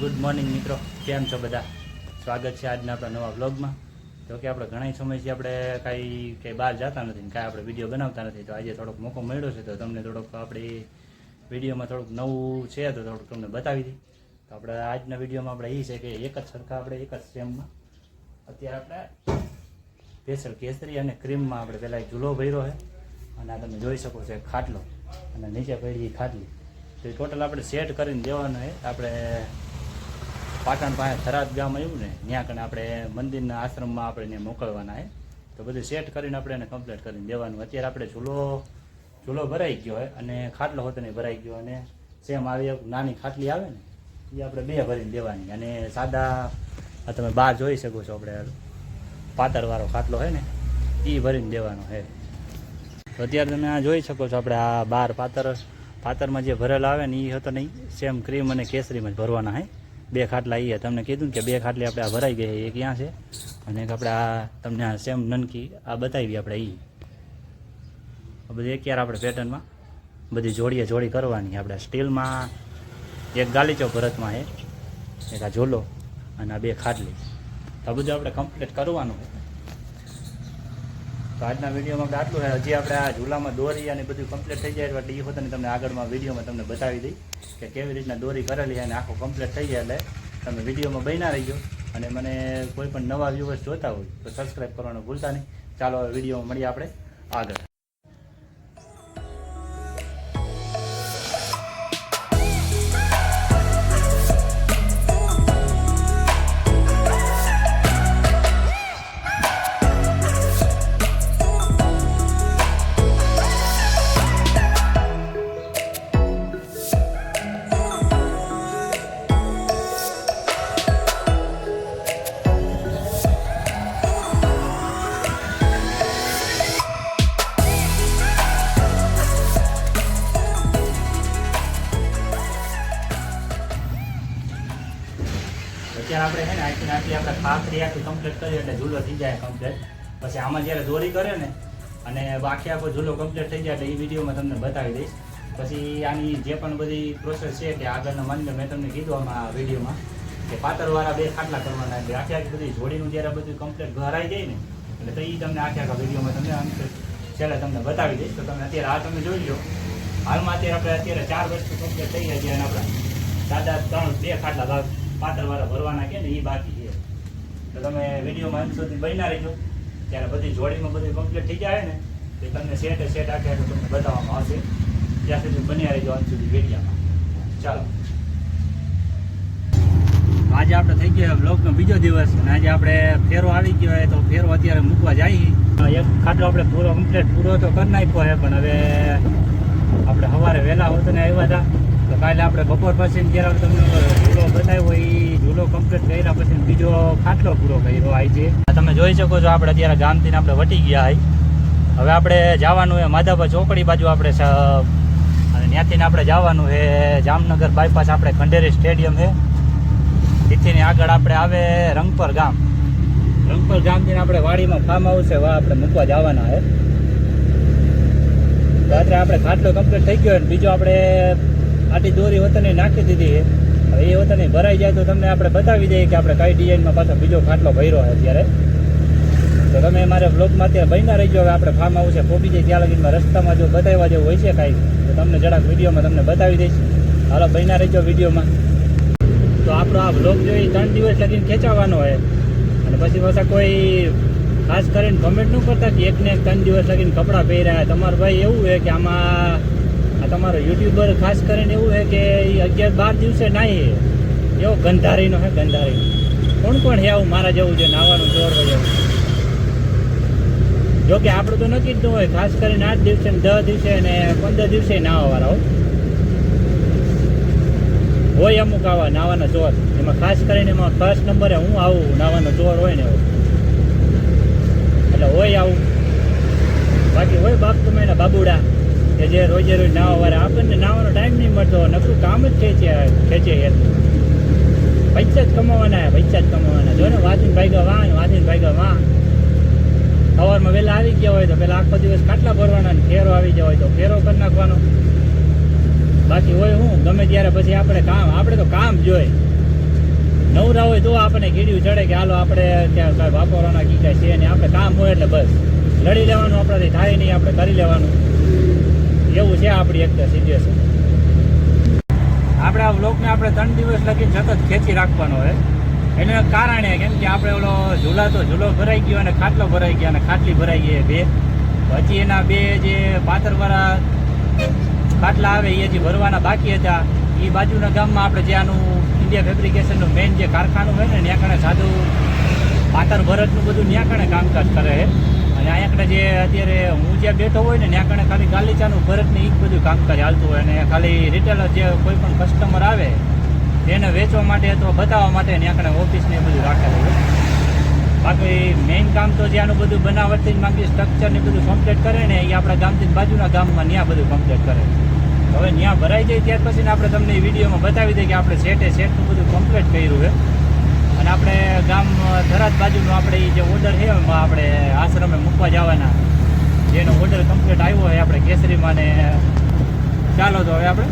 Good morning મિત્રો. કેમ છો બધા? સ્વાગત છે આજના આપણા નવા વ્લોગમાં તો કે આપણે ઘણા સમયથી આપણે કાંઈ કંઈ બહાર જતા નથી કાંઈ આપણે વીડિયો બનાવતા નથી. તો આજે થોડોક મોકો મળ્યો છે તો તમને થોડોક આપણી વિડીયોમાં થોડુંક નવું છે તો થોડુંક તમને બતાવી દઈ. તો આપણે આજના વિડીયોમાં આપણે એ છે કે એક જ સરખા આપણે એક જ સેમમાં અત્યારે આપણે સ્પેશિયલ કેસરી અને ક્રીમમાં આપણે પહેલાં ઝૂલો ભર્યો છે. અને આ તમે જોઈ શકો છો ખાટલો. અને નીચે પડી ખાટલી. તો એ ટોટલ આપણે સેટ કરીને દેવાનું છે. આપણે પાટણ પાસે થરાદ ગામ આવ્યું ને, ત્યાં કણે આપણે મંદિરના આશ્રમમાં આપણે એને મોકલવાના છે તો બધું સેટ કરીને આપણે એને કમ્પ્લીટ કરીને દેવાનું. અત્યારે આપણે ઝૂલો ઝૂલો ભરાઈ ગયો હોય અને ખાટલો હોતો નહીં ભરાઈ ગયો અને સેમ આવી નાની ખાટલી આવે ને, એ આપણે બે ભરીને દેવાની. અને સાદા તમે બહાર જોઈ શકો છો આપણે પાતરવાળો ખાટલો હોય ને, એ ભરીને દેવાનો છે તો અત્યારે તમે આ જોઈ શકો છો આપણે આ બાર પાતર પાતરમાં જે ભરેલા આવે ને એ હતો નહીં સેમ ક્રીમ અને કેસરીમાં જ ભરવાના હે. બે ખાટલા એ તમને કીધું કે બે ખાટલી આપણે આ ભરાઈ ગઈ એક ક્યાં છે? અને એક આપણે આ તમને આ સેમ નનકી આ બતાવી આપણે એ બધી એક યાર આપણે પેટર્નમાં બધી જોડીએ જોડી કરવાની. આપણે સ્ટીલમાં એક ગાલીચો ભરતમાં એ એક આ ઝોલો અને આ બે ખાટલી. તો બધું આપણે કમ્પ્લીટ કરવાનું તો આજના વિડીયોમાં આટલું હજી આપણે આ ઝૂલામાં દોરી અને બધું કમ્પ્લીટ થઈ જાય એટલે એ વખતે તમને આગળમાં વિડીયોમાં તમને બતાવી દઈ કે કેવી રીતના દોરી કરેલી અને આખો કમ્પ્લીટ થઈ જાય એટલે તમે વિડીયોમાં બન્યા રહીજો. અને મને કોઈ પણ નવા વ્યૂવર્સ જોતા હોય તો સબસ્ક્રાઈબ કરવાનું ભૂલતા નહીં. ચાલો વિડીયોમાં મળીએ આપણે આગળ. અત્યારે આપણે છે ને આખી આખી આપણે ખાખરી આખી કમ્પ્લીટ કરીએ એટલે ઝૂલો થઈ જાય કમ્પ્લીટ પછી આમાં જ્યારે દોરી કરે ને, અને બાકી આખો ઝૂલો કમ્પ્લીટ થઈ જાય એટલે એ વિડીયોમાં તમને બતાવી દઈશ. પછી આની જે પણ બધી પ્રોસેસ છે કે આગળના માન્ય મેં તમને કીધું આમાં આ વિડીયોમાં, કે પાતરવાળા બે ખાટલા કરવાના એટલે આખી આખી બધી જોડીનું જ્યારે બધું કમ્પ્લીટ ભરાઈ જાય ને, એટલે તો એ તમને આખી આખા વિડીયોમાં તમને અંત છેલ્લે તમને બતાવી દઈશ. તો તમે અત્યારે આ તમે જોઈ લો. હાલમાં અત્યારે આપણે અત્યારે ચાર વસ્તુ કમ્પ્લીટ થઈ ગયા છે. અને આપણા દાદા ત્રણ બે ખાટલા ભાગ પાતરવાળા ભરવાના કે ને એ બાકી છે. તો તમે વિડીયોમાં અંત સુધી બન્યા રહેજો. ત્યારે બધી જોડીમાં બધું કમ્પ્લીટ થઈ જાય ને, તો તમને સેટ સેટ આખે તો તમને બતાવવામાં આવશે. ત્યાં સુધી બન્યા રહેજો અંત સુધી વિડીયોમાં. ચાલો. આજે આપણે થઈ ગયો બ્લોકનો બીજો દિવસ અને આજે આપણે ફેરો આવી ગયો હોય તો ફેરો અત્યારે મૂકવા જઈએ એક ખાટલો આપણે પૂરો કમ્પ્લીટ પૂરો તો કરી નાખ્યો છે, પણ હવે આપણે સવારે વહેલા હોતો ને આવ્યા હતા. તો કાલે આપણે બપોર પછી જ્યારે તમને ઝૂલો બતાવ્યો એ ઝૂલો કમ્પ્લીટ કર્યા પછી બીજો ખાટલો પૂરો કર્યો આઈ છે આ તમે જોઈ શકો છો આપણે અત્યારે ગામથી આપણે વટી ગયા હોય હવે આપણે જવાનું છે માધાપર ચોકડી બાજુ આપણે ત્યાંથી આપણે જવાનું છે જામનગર બાયપાસ આપણે ખંડેરી સ્ટેડિયમ છે તેથી આગળ આપણે આવે રંગપર ગામ. રંગપર ગામથી આપણે વાડીમાં ફાર્મ આવશે વા આપણે મૂકવા જવાના છે અત્યારે આપણે ખાટલો કમ્પ્લીટ થઈ ગયો બીજો આપણે આટી દોરી વતને નાખી દીધી હવે એ વતને ભરાઈ જાય તો તમને આપણે બતાવી દઈએ કે આપણે કઈ ડિઝાઇનમાં પાછો બીજો ખાટલો ભર્યો છે અત્યારે. તો તમે મારે બ્લોગમાં અત્યારે બન્યા રહીજો. હવે આપણે ફાર્મ હાઉસે પહોંચી જાય ત્યાં લગીમાં રસ્તામાં જો બતાવવા જેવું હોય છે કાંઈ, તો તમને જરાક વિડીયોમાં તમને બતાવી દઈશ. હાલો, બન્યા રહીજો વિડીયોમાં. તો આપણો આ બ્લોગ જો ત્રણ દિવસ લગીને ખેંચાવાનો હોય અને પછી પાછા કોઈ ખાસ કરીને કમેન્ટ ન કરતા કે એકને એક ત્રણ દિવસ લગીને કપડાં પહેર્યા તમારે ભાઈ એવું છે કે આમાં આ તમારો યુટ્યુબર ખાસ કરીને એવું છે કે એ અગિયાર બાર દિવસે નાહી એવો ગંધારીનો હે, ગંધારીનો. કોણ કોણ હે આવું મારા જેવું છે નાવાનું જોર જેવું જો કે આપણું તો નક્કી જ ન હોય, ખાસ કરીને આઠ દિવસે દસ દિવસે ને પંદર દિવસે નાહવાવાળા હોય હોય અમુક આવા નાવાના ચોર એમાં ખાસ કરીને એમાં ફર્સ્ટ નંબરે હું આવું નાવાનો ચોર હોય ને એવો. એટલે હોય આવું. બાકી હોય બાપ તમે એના બાબુડા. કે જે રોજે રોજ નાવા વાળા આપણને નાવાનો ટાઈમ નહીં મળતો, નકરું કામ જ ખેંચે ખેંચે યાર પૈસા જ કમાવાના પૈસા જ કમાવાના. જો ને વાંચીને ભાગ્યા વાહ ને વાંચીને ભાગ્યા વાહ. સવારમાં વહેલા આવી ગયા હોય તો પેલા આખો દિવસ ખાટલા ભરવાના ને ફેરો આવી ગયા હોય તો ફેરો કરી નાખવાનો. બાકી હોય હું, ગમે ત્યારે પછી આપણે કામ, આપણે તો કામ જોઈએ નવરા હોય તો આપણને કીડ્યું ચડે કે હાલો આપણે ત્યાં કાંઈ વાપરવાના કી કાંઈ છે નહીં. આપણે કામ હોય એટલે બસ. લડી લેવાનું, આપણાથી થાય નહીં, આપણે કરી લેવાનું. આપણી એક સિચ્યુએશન આપણે આ બ્લોકને આપણે ત્રણ દિવસ લગી સતત ખેંચી રાખવાનો હોય એનું કારણે કેમ કે આપણે ઓલો ઝૂલા તો ઝૂલો ભરાઈ ગયો અને ખાટલો ભરાઈ ગયો અને ખાટલી ભરાઈ ગઈ બે. પછી એના બે જે પાતરવાળા ખાટલા આવે એ જે ભરવાના બાકી હતા. એ બાજુના ગામમાં આપણે જે આનું ઇન્ડિયા ફેબ્રિકેશનનું મેઇન જે કારખાનું હોય ને ત્યાં કણે સાદું પાતર ભરતનું બધું ત્યાં કણે કામકાજ કરે છે. અને અહીંયા જે અત્યારે હું જ્યાં બેઠો હોય ને, ત્યાં કણે ખાલી ગાલીચાનું ભરતને એ બધું કામકાજ હાલતું હોય. અને ખાલી રિટેલર જે કોઈ પણ કસ્ટમર આવે, એને વેચવા માટે અથવા બતાવવા માટે ત્યાં કણે ઓફિસને એ બધું રાખેલું હોય. બાકી મેઇન કામ તો જ્યાંનું બધું બનાવટથી જ માંગી સ્ટ્રક્ચરને બધું કમ્પ્લીટ કરે ને એ આપણા ગામથી બાજુના ગામમાં ત્યાં બધું કમ્પ્લીટ કરે. હવે ત્યાં ભરાઈ જાય ત્યાર પછી આપણે તમને વિડીયોમાં બતાવી દઈએ કે આપણે સેટે સેટનું બધું કમ્પ્લીટ કર્યું છે. અને આપણે ગામ ધરાજ બાજુનો આપણે જે ઓર્ડર છે, એમાં આપણે આશ્રમે મૂકવા જવાના. જેનો ઓર્ડર કમ્પ્લીટ આવ્યો હોય આપણે કેસરીમાં ને, ચાલો તો હવે આપણે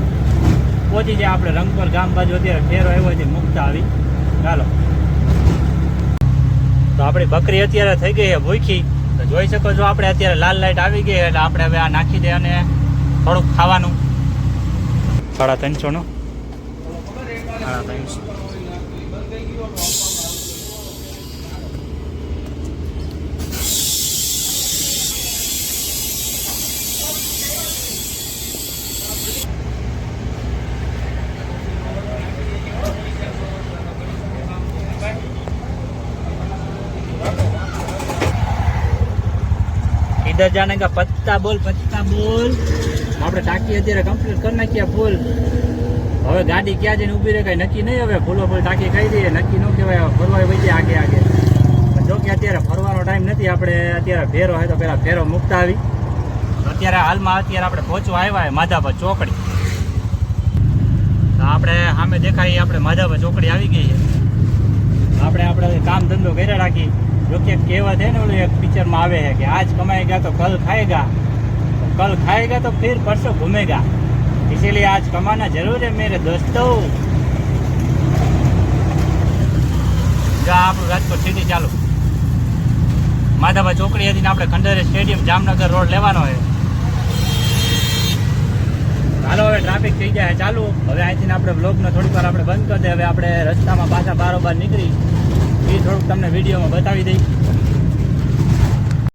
પહોંચી જાય આપણે રંગપર ગામ બાજુ. અત્યારે ફેરો આવ્યો છે, મૂકતા આવી. ચાલો. તો આપણી બકરી અત્યારે થઈ ગઈ છે ભૂખી. તો જોઈ શકો છો આપણે અત્યારે લાલ લાઇટ આવી ગઈ એટલે આપણે હવે આ નાખી દે અને થોડુંક ખાવાનું. સાડા ત્રણસો નો. સાડા ત્રણસો. કિધર જાને કા પત્તા બોલ પત્તા બોલ. આપણે ટાંકી અત્યારે કમ્પ્લીટ કરી નાખીએ ફૂલ હવે ગાડી ક્યાં જઈને ઊભી રહે કઈ નક્કી નહીં હવે. ફૂલો ફૂલ ટાંકી ખાઈ દઈએ. નક્કી ન કહેવાય ફરવા વહી આગે આગે. જો કે અત્યારે ફરવાનો ટાઈમ નથી. આપણે અત્યારે ફેરો હોય તો પહેલાં ફેરો મૂકતા આવી. અત્યારે હાલમાં અત્યારે આપણે પહોંચવા આવ્યા હોય માધાપર ચોકડી. તો આપણે સામે દેખાય આપણે માધાભા ચોકડી આવી ગઈ છે. આપણે આપણે કામ ધંધો કર્યા રાખી જો કે કહેવત છે ને ઓલું એક પિક્ચરમાં આવે છે કે આજ કમાઈ ગયા તો કલ ખાઈ ગયા. કલ ખાઈ ગયા તો ફેર પરસો ઘૂમે ગયા. इसीलिए आज कमाना जरूर है मेरे दोस्तों જો આ આપણું રાજકોટ સિટી ચાલુ માધાબા ચોકડી હતી ને આપણે ખંડેરી સ્ટેડિયમ જામનગર રોડ લેવાનો છે હાલો હવે ટ્રાફિક થઈ જાય ચાલુ હવે અહીંથી આપણે બ્લોગને થોડીક વાર આપણે બંધ કરી દે હવે આપણે રસ્તામાં પાછા બારોબાર નીકળી એ થોડુંક તમને વિડીયોમાં બતાવી દઈ